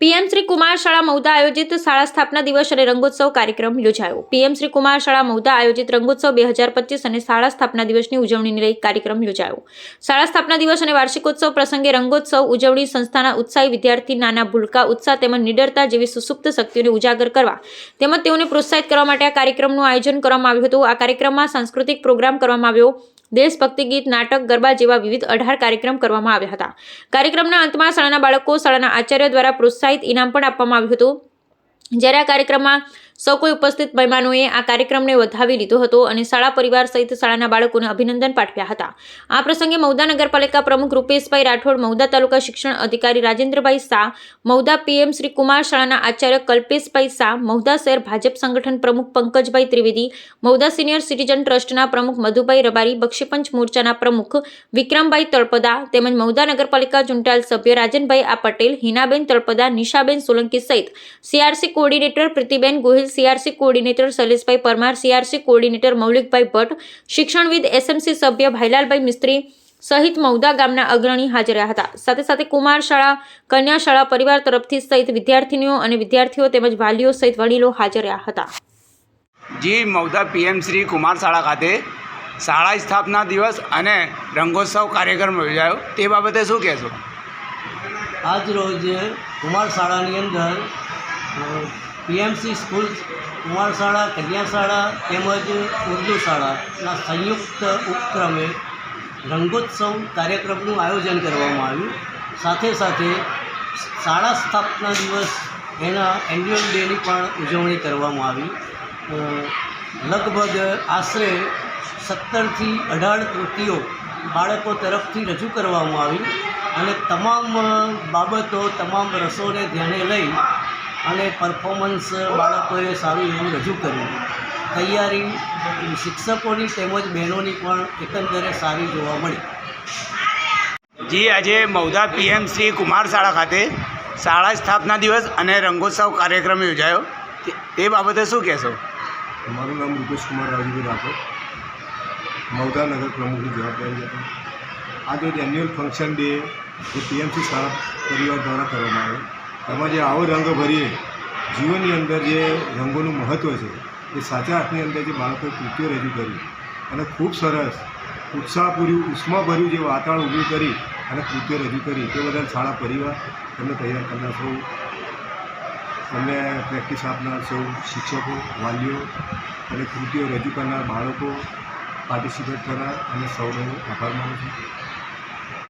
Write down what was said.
PM Shri Kumar શાળા મૌદા આયોજિત શાળા સ્થાપના દિવસ અને રંગોત્સવ કાર્યક્રમ યોજાયો. પીએમ શ્રી કુમાર શાળા મૌદા આયોજિત રંગોત્સવ બે હજાર પચીસ અને શાળા સ્થાપના દિવસની ઉજવણીને લઈ કાર્યક્રમ યોજાયો. શાળા સ્થાપના દિવસ અને વાર્ષિકોત્સવ પ્રસંગે રંગોત્સવ ઉજવણી સંસ્થાના ઉત્સાહી વિદ્યાર્થી નાના ભૂલકા ઉત્સાહ તેમજ નિડરતા જેવી સુસુપ્ત શક્તિઓને ઉજાગર કરવા તેમજ તેઓને પ્રોત્સાહિત કરવા માટે આ કાર્યક્રમનું આયોજન કરવામાં આવ્યું હતું. આ કાર્યક્રમમાં સાંસ્કૃતિક પ્રોગ્રામ કરવામાં આવ્યો. દેશભક્તિ ગીત, નાટક, ગરબા જેવા વિવિધ અઢાર કાર્યક્રમ કરવામાં આવ્યા હતા. કાર્યક્રમના અંતમાં શાળાના બાળકો શાળાના આચાર્ય દ્વારા પ્રોત્સાહિત ઇનામ પણ આપવામાં આવ્યું હતું. જ્યારે આ કાર્યક્રમમાં સૌ કોઈ ઉપસ્થિત મહેમાનોએ આ કાર્યક્રમને વધાવી લીધો હતો અને શાળા પરિવાર સહિત શાળાના બાળકોને અભિનંદન પાઠવ્યા હતા. આ પ્રસંગે મૌદા નગરપાલિકા પ્રમુખ રૂપેશભાઈ રાઠોડ મૌદા તાલુકા શિક્ષણ અધિકારી રાજેન્દ્રભાઈ શાહ મૌદા પીએમ શ્રી કુમાર શાળાના આચાર્ય કલ્પેશભાઈ શાહ મૌદા શહેર ભાજપ સંગઠન પ્રમુખ પંકજભાઈ ત્રિવેદી મૌદા સિનિયર સિટીઝન ટ્રસ્ટના પ્રમુખ મધુભાઈ રબારી, બક્ષીપંચ મોરચાના પ્રમુખ વિક્રમભાઈ તળપદા તેમજ મૌદા નગરપાલિકા ચૂંટાયેલ સભ્ય રાજનભાઈ આ પટેલ, હિનાબેન તળપદા, નિશાબેન સોલંકી સહિત CRC coordinator Preetiben Gohil CRC coordinator Shaileshbhai Parmar CRC coordinator Maulikbhai Bhatt શિક્ષણવિદ SMC સભ્ય ભાઈલાલભાઈ મિસ્ત્રી સહિત મૌદા ગામના અગ્રણી હાજર રહ્યા હતા. સાથે સાથે કુમાર શાળા કન્યા શાળા પરિવાર તરફથી સહિત વિદ્યાર્થીનીઓ અને વિદ્યાર્થીઓ તેમજ વાલીઓ સહિત વડીલો હાજર રહ્યા હતા. જી મૌદા પીએમ શ્રી કુમાર શાળા ખાતે શાળા સ્થાપના દિવસ અને રંગોત્સવ કાર્યક્રમ યોજાયો. તે બાબતે શું કહેશો? આજ રોજ કુમાર શાળાની અંદર પીએમસી સ્કૂલ કન્યા શાળા તેમજ ઉર્દુ શાળાના સંયુક્ત ઉપક્રમે રંગોત્સવ કાર્યક્રમનું આયોજન કરવામાં આવ્યું. સાથે સાથે શાળા સ્થાપના દિવસ એના એન્યુઅલ ડેની પણ ઉજવણી કરવામાં આવી. લગભગ આશરે સત્તરથી અઢાર કૃતિઓ બાળકો તરફથી રજૂ કરવામાં આવી અને તમામ બાબતો, તમામ રસોને ધ્યાને લઈ અને પરફોર્મન્સ બાળકોએ સારું એવું રજૂ કર્યું. તૈયારી શિક્ષકોની તેમજ બહેનોની પણ એકંદરે સારી જોવા મળી. જી આજે મૌદા પીએમ શ્રી કુમાર શાળા ખાતે શાળા સ્થાપના દિવસ અને રંગોત્સવ કાર્યક્રમ યોજાયો. તે- બાબતે શું કહેશો? મારું નામ રૂપેશ કુમાર રાજીભાઈ રાઠોડ. મૌદા નગર પ્રમુખની જવાબદારી હતી આજે એન્યુઅલ ફંક્શન ડે એ પીએમસી શાળા પરિવાર દ્વારા કરવામાં આવ્યો એમાં જે આવો રંગ ભરીએ, જીવનની અંદર જે રંગોનું મહત્ત્વ છે, એ સાચા અર્થની અંદર જે બાળકોએ કૃત્યો રજૂ કરી અને ખૂબ સરસ, ઉત્સાહપૂર્યું, ઉષ્માભર્યું જે વાતાવરણ ઊભું કરી અને કૃત્યો રજૂ કરી. તે બદલ શાળા પરિવાર તમને તૈયાર કરનાર સૌ, તમને પ્રેક્ટિસ આપનાર સૌ શિક્ષકો, વાલીઓ અને કૃતિઓ રજૂ કરનાર બાળકો પાર્ટિસિપેટ કરનાર અને સૌનો આભાર માનું છું.